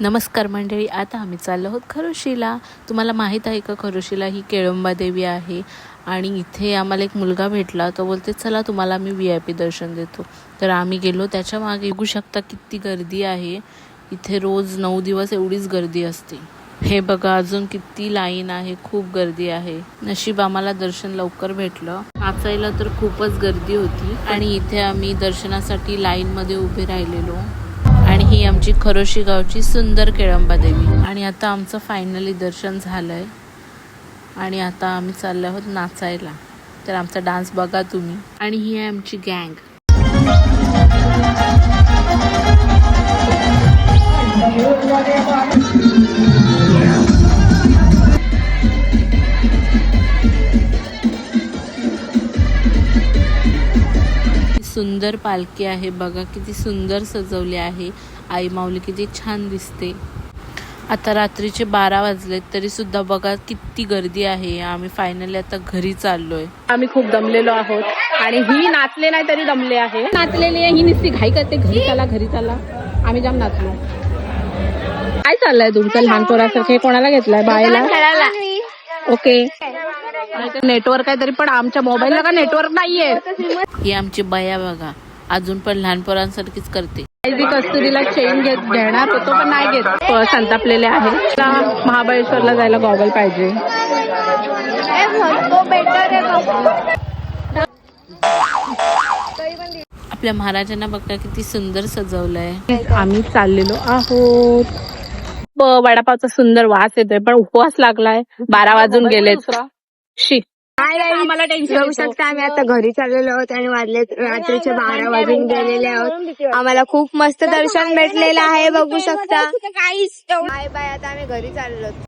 नमस्कार मंडळी आता आम्ही चाललो आहोत खरोशीला. तुम्हाला माहीत आहे का खरोशीला ही केळंबा देवी आहे? आणि इथे आम्हाला एक मुलगा भेटला तो बोलते चला तुम्हाला मी व्ही आय पी दर्शन देतो. तर आम्ही गेलो त्याच्यामागे बघू शकता किती गर्दी आहे. इथे रोज नऊ दिवस एवढीच गर्दी असते. हे बघा अजून किती लाईन आहे खूप गर्दी आहे. नशीब आम्हाला दर्शन लवकर भेटलं. नाचायला तर खूपच गर्दी होती. आणि इथे आम्ही दर्शनासाठी लाईनमध्ये उभे राहिलेलो. ही आमची खरोशी गावची सुंदर केळंबा देवी. आणि आता आमचं फायनली दर्शन झालंय. आणि आता आम्ही चाललो आहोत नाचायला. तर आमचा डान्स बघा तुम्ही. आणि ही आहे आमची गँग सुंदर पालखी आहे. बघा किती सुंदर सजवली आहे. आई माऊली किती छान दिसते. आता रात्रीचे बारा वाजलेत तरी सुद्धा बघा किती गर्दी आहे. आम्ही फायनली आता घरी चाललोय. आम्ही खूप दमलेलो आहोत. आणि ही नाचले नाही तरी दमले आहे. नाचलेली आहे ही नुसती घाई करते. घरी चला घरी चला. आम्ही जाम नाचलो. काय चाललंय तुमचं लहान पोरासारखे? कोणाला घेतलाय? बायला ओके. नेटवर्क आहे तरी पण आमच्या मोबाईलला का नेटवर्क नाहीये? ही आमची बया बघा अजून पण लहान पोरांसारखीच करते. कस्तुरीला चेन घेत घेणार होतो पण नाही घेत. संतापलेले आहे. महाबळेश्वरला जायला गॉगल पाहिजे. आपल्या महाराजांना बघा किती सुंदर सजवलंय. आम्ही चाललेलो आहोत. ब- वडापावचा सुंदर वास येतोय पण उपवास लागलाय. बारा वाजून गेलेत. शी. आम्हाला टेन्शन बघू येतं. शकता आम्ही. आता घरी चाललेलो आहोत आणि वाजले रात्रीचे बारा वाजून गेलेले आहोत. आम्हाला खूप मस्त दर्शन भेटलेलं आहे बघू शकता. बाय बाय आता आम्ही घरी चाललो